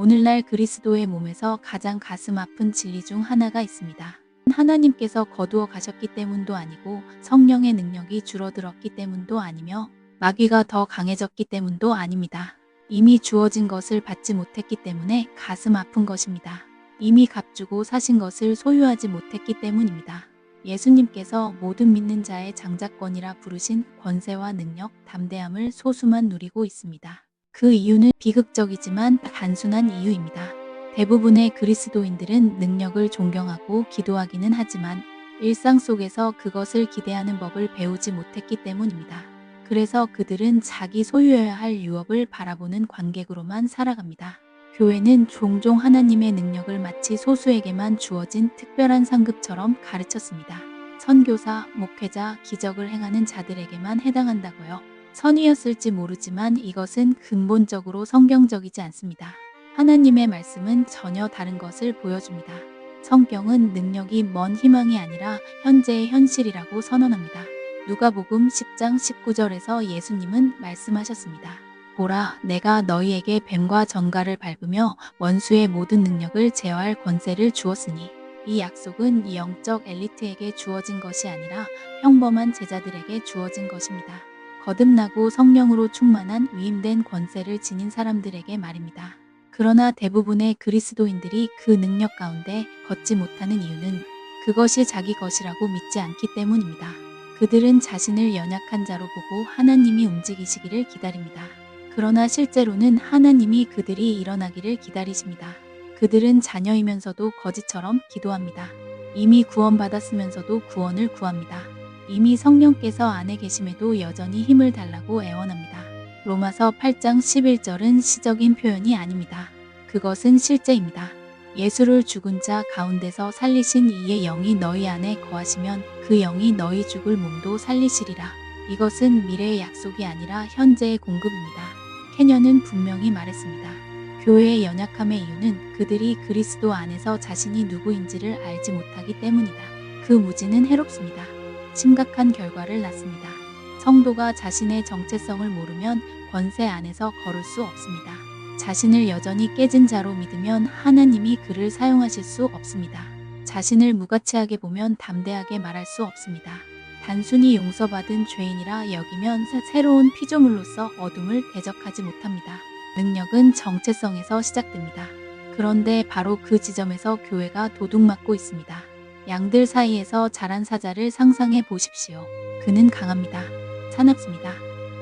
오늘날 그리스도의 몸에서 가장 가슴 아픈 진리 중 하나가 있습니다. 하나님께서 거두어 가셨기 때문도 아니고 성령의 능력이 줄어들었기 때문도 아니며 마귀가 더 강해졌기 때문도 아닙니다. 이미 주어진 것을 받지 못했기 때문에 가슴 아픈 것입니다. 이미 값주고 사신 것을 소유하지 못했기 때문입니다. 예수님께서 모든 믿는 자의 장자권이라 부르신 권세와 능력, 담대함을 소수만 누리고 있습니다. 그 이유는 비극적이지만 단순한 이유입니다. 대부분의 그리스도인들은 능력을 존경하고 기도하기는 하지만 일상 속에서 그것을 기대하는 법을 배우지 못했기 때문입니다. 그래서 그들은 자기 소유해야 할 유업을 바라보는 관객으로만 살아갑니다. 교회는 종종 하나님의 능력을 마치 소수에게만 주어진 특별한 상급처럼 가르쳤습니다. 선교사, 목회자, 기적을 행하는 자들에게만 해당한다고요. 선이었을지 모르지만 이것은 근본적으로 성경적이지 않습니다. 하나님의 말씀은 전혀 다른 것을 보여줍니다. 성경은 능력이 먼 희망이 아니라 현재의 현실이라고 선언합니다. 누가복음 10장 19절에서 예수님은 말씀하셨습니다. 보라, 내가 너희에게 뱀과 전갈을 밟으며 원수의 모든 능력을 제어할 권세를 주었으니 이 약속은 영적 엘리트에게 주어진 것이 아니라 평범한 제자들에게 주어진 것입니다. 거듭나고 성령으로 충만한 위임된 권세를 지닌 사람들에게 말입니다. 그러나 대부분의 그리스도인들이 그 능력 가운데 걷지 못하는 이유는 그것이 자기 것이라고 믿지 않기 때문입니다. 그들은 자신을 연약한 자로 보고 하나님이 움직이시기를 기다립니다. 그러나 실제로는 하나님이 그들이 일어나기를 기다리십니다. 그들은 자녀이면서도 거지처럼 기도합니다. 이미 구원받았으면서도 구원을 구합니다. 이미 성령께서 안에 계심에도 여전히 힘을 달라고 애원합니다. 로마서 8장 11절은 시적인 표현이 아닙니다. 그것은 실제입니다. 예수를 죽은 자 가운데서 살리신 이의 영이 너희 안에 거하시면 그 영이 너희 죽을 몸도 살리시리라. 이것은 미래의 약속이 아니라 현재의 공급입니다. 캐년은 분명히 말했습니다. 교회의 연약함의 이유는 그들이 그리스도 안에서 자신이 누구인지를 알지 못하기 때문이다. 그 무지는 해롭습니다. 심각한 결과를 낳습니다. 성도가 자신의 정체성을 모르면 권세 안에서 걸을 수 없습니다. 자신을 여전히 깨진 자로 믿으면 하나님이 그를 사용하실 수 없습니다. 자신을 무가치하게 보면 담대하게 말할 수 없습니다. 단순히 용서받은 죄인이라 여기면 새- 새로운 피조물로서 어둠을 대적하지 못합니다. 능력은 정체성에서 시작됩니다. 그런데 바로 그 지점에서 교회가 도둑맞고 있습니다. 양들 사이에서 자란 사자를 상상해 보십시오. 그는 강합니다. 사납습니다.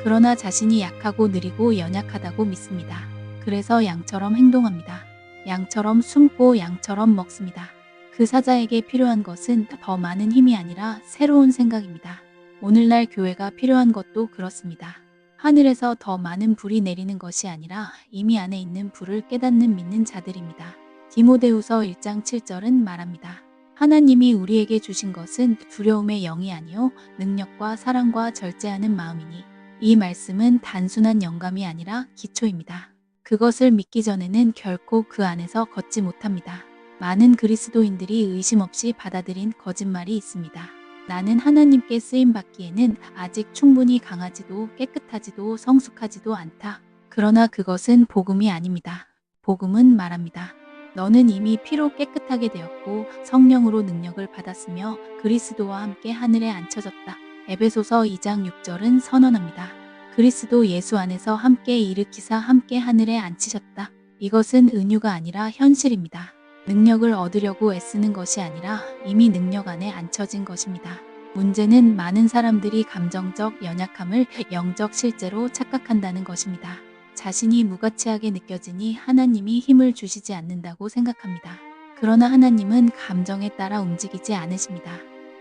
그러나 자신이 약하고 느리고 연약하다고 믿습니다. 그래서 양처럼 행동합니다. 양처럼 숨고 양처럼 먹습니다. 그 사자에게 필요한 것은 더 많은 힘이 아니라 새로운 생각입니다. 오늘날 교회가 필요한 것도 그렇습니다. 하늘에서 더 많은 불이 내리는 것이 아니라 이미 안에 있는 불을 깨닫는 믿는 자들입니다. 디모데후서 1장 7절은 말합니다. 하나님이 우리에게 주신 것은 두려움의 영이 아니요 능력과 사랑과 절제하는 마음이니 이 말씀은 단순한 영감이 아니라 기초입니다. 그것을 믿기 전에는 결코 그 안에서 걷지 못합니다. 많은 그리스도인들이 의심 없이 받아들인 거짓말이 있습니다. 나는 하나님께 쓰임 받기에는 아직 충분히 강하지도 깨끗하지도 성숙하지도 않다. 그러나 그것은 복음이 아닙니다. 복음은 말합니다. 너는 이미 피로 깨끗하게 되었고 성령으로 능력을 받았으며 그리스도와 함께 하늘에 앉혀졌다. 에베소서 2장 6절은 선언합니다. 그리스도 예수 안에서 함께 일으키사 함께 하늘에 앉히셨다. 이것은 은유가 아니라 현실입니다. 능력을 얻으려고 애쓰는 것이 아니라 이미 능력 안에 앉혀진 것입니다. 문제는 많은 사람들이 감정적 연약함을 영적 실제로 착각한다는 것입니다. 자신이 무가치하게 느껴지니 하나님이 힘을 주시지 않는다고 생각합니다. 그러나 하나님은 감정에 따라 움직이지 않으십니다.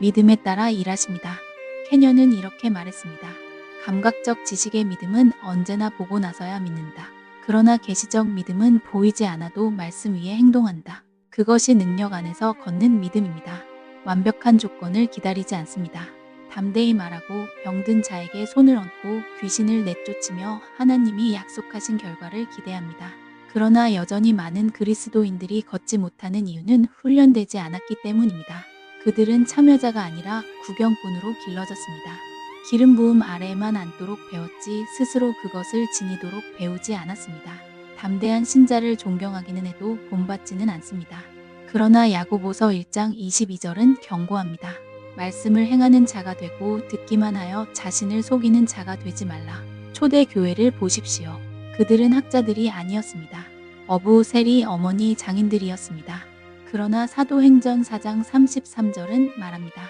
믿음에 따라 일하십니다. 캐년은 이렇게 말했습니다. 감각적 지식의 믿음은 언제나 보고 나서야 믿는다. 그러나 계시적 믿음은 보이지 않아도 말씀 위에 행동한다. 그것이 능력 안에서 걷는 믿음입니다. 완벽한 조건을 기다리지 않습니다. 담대히 말하고 병든 자에게 손을 얹고 귀신을 내쫓으며 하나님이 약속하신 결과를 기대합니다. 그러나 여전히 많은 그리스도인들이 걷지 못하는 이유는 훈련되지 않았기 때문입니다. 그들은 참여자가 아니라 구경꾼으로 길러졌습니다. 기름 부음 아래에만 앉도록 배웠지 스스로 그것을 지니도록 배우지 않았습니다. 담대한 신자를 존경하기는 해도 본받지는 않습니다. 그러나 야고보서 1장 22절은 경고합니다. 말씀을 행하는 자가 되고 듣기만 하여 자신을 속이는 자가 되지 말라. 초대 교회를 보십시오. 그들은 학자들이 아니었습니다. 어부, 세리, 어머니, 장인들이었습니다. 그러나 사도행전 4장 33절은 말합니다.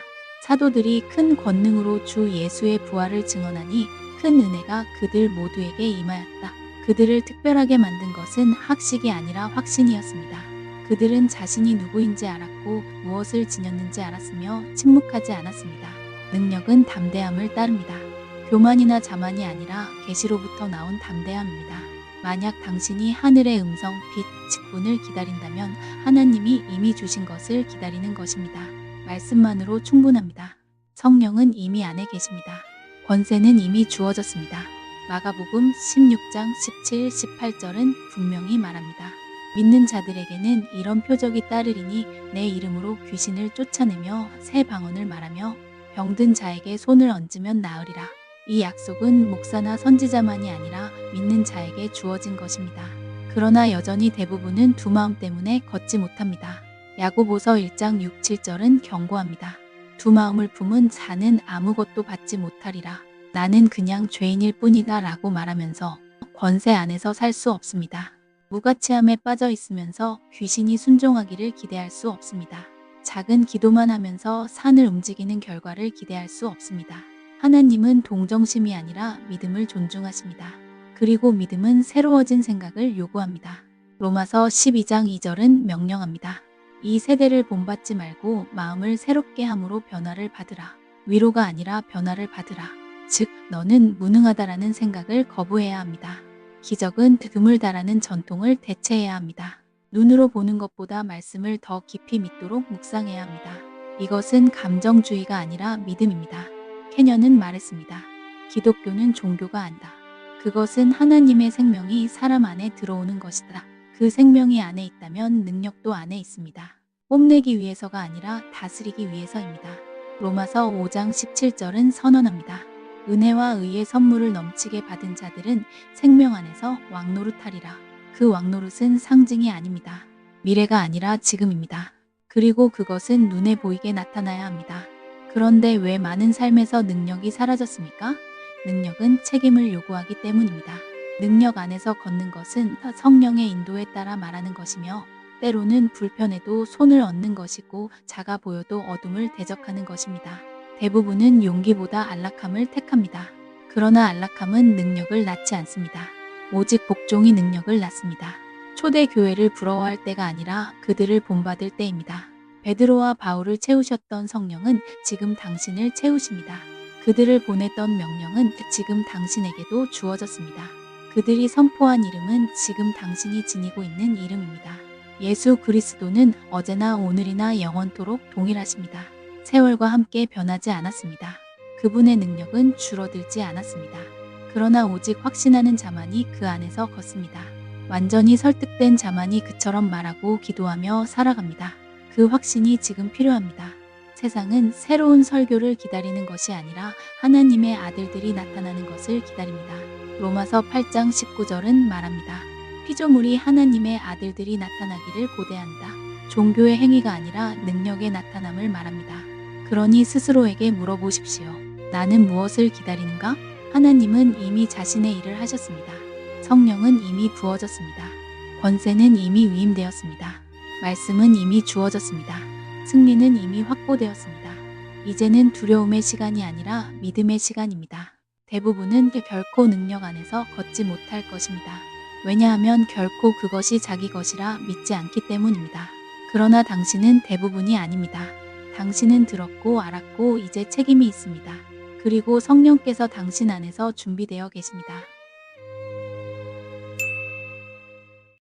사도들이 큰 권능으로 주 예수의 부활을 증언하니 큰 은혜가 그들 모두에게 임하였다. 그들을 특별하게 만든 것은 학식이 아니라 확신이었습니다. 그들은 자신이 누구인지 알았고 무엇을 지녔는지 알았으며 침묵하지 않았습니다. 능력은 담대함을 따릅니다. 교만이나 자만이 아니라 계시로부터 나온 담대함입니다. 만약 당신이 하늘의 음성, 빛, 직분을 기다린다면 하나님이 이미 주신 것을 기다리는 것입니다. 말씀만으로 충분합니다. 성령은 이미 안에 계십니다. 권세는 이미 주어졌습니다. 마가복음 16장 17, 18절은 분명히 말합니다. 믿는 자들에게는 이런 표적이 따르리니 내 이름으로 귀신을 쫓아내며 새 방언을 말하며 병든 자에게 손을 얹으면 나으리라. 이 약속은 목사나 선지자만이 아니라 믿는 자에게 주어진 것입니다. 그러나 여전히 대부분은 두 마음 때문에 걷지 못합니다. 야고보서 1장 6, 7절은 경고합니다. 두 마음을 품은 자는 아무것도 받지 못하리라. 나는 그냥 죄인일 뿐이다 라고 말하면서 권세 안에서 살 수 없습니다. 무가치함에 빠져 있으면서 귀신이 순종하기를 기대할 수 없습니다. 작은 기도만 하면서 산을 움직이는 결과를 기대할 수 없습니다. 하나님은 동정심이 아니라 믿음을 존중하십니다. 그리고 믿음은 새로워진 생각을 요구합니다. 로마서 12장 2절은 명령합니다. 이 세대를 본받지 말고 마음을 새롭게 함으로 변화를 받으라. 위로가 아니라 변화를 받으라. 즉, 너는 무능하다라는 생각을 거부해야 합니다. 기적은 드물다라는 전통을 대체해야 합니다. 눈으로 보는 것보다 말씀을 더 깊이 믿도록 묵상해야 합니다. 이것은 감정주의가 아니라 믿음입니다. 캐년은 말했습니다. 기독교는 종교가 안다. 그것은 하나님의 생명이 사람 안에 들어오는 것이다. 그 생명이 안에 있다면 능력도 안에 있습니다. 뽐내기 위해서가 아니라 다스리기 위해서입니다. 로마서 5장 17절은 선언합니다. 은혜와 의의 선물을 넘치게 받은 자들은 생명 안에서 왕노릇하리라. 그 왕노릇은 상징이 아닙니다. 미래가 아니라 지금입니다. 그리고 그것은 눈에 보이게 나타나야 합니다. 그런데 왜 많은 삶에서 능력이 사라졌습니까? 능력은 책임을 요구하기 때문입니다. 능력 안에서 걷는 것은 성령의 인도에 따라 말하는 것이며 때로는 불편해도 손을 얹는 것이고 작아 보여도 어둠을 대적하는 것입니다. 대부분은 용기보다 안락함을 택합니다. 그러나 안락함은 능력을 낳지 않습니다. 오직 복종이 능력을 낳습니다. 초대 교회를 부러워할 때가 아니라 그들을 본받을 때입니다. 베드로와 바울을 채우셨던 성령은 지금 당신을 채우십니다. 그들을 보냈던 명령은 지금 당신에게도 주어졌습니다. 그들이 선포한 이름은 지금 당신이 지니고 있는 이름입니다. 예수 그리스도는 어제나 오늘이나 영원토록 동일하십니다. 세월과 함께 변하지 않았습니다. 그분의 능력은 줄어들지 않았습니다. 그러나 오직 확신하는 자만이 그 안에서 걷습니다. 완전히 설득된 자만이 그처럼 말하고 기도하며 살아갑니다. 그 확신이 지금 필요합니다. 세상은 새로운 설교를 기다리는 것이 아니라 하나님의 아들들이 나타나는 것을 기다립니다. 로마서 8장 19절은 말합니다. 피조물이 하나님의 아들들이 나타나기를 고대한다. 종교의 행위가 아니라 능력의 나타남을 말합니다. 그러니 스스로에게 물어보십시오. 나는 무엇을 기다리는가? 하나님은 이미 자신의 일을 하셨습니다. 성령은 이미 부어졌습니다. 권세는 이미 위임되었습니다. 말씀은 이미 주어졌습니다. 승리는 이미 확보되었습니다. 이제는 두려움의 시간이 아니라 믿음의 시간입니다. 대부분은 결코 능력 안에서 걷지 못할 것입니다. 왜냐하면 결코 그것이 자기 것이라 믿지 않기 때문입니다. 그러나 당신은 대부분이 아닙니다. 당신은 들었고 알았고 이제 책임이 있습니다. 그리고 성령께서 당신 안에서 준비되어 계십니다.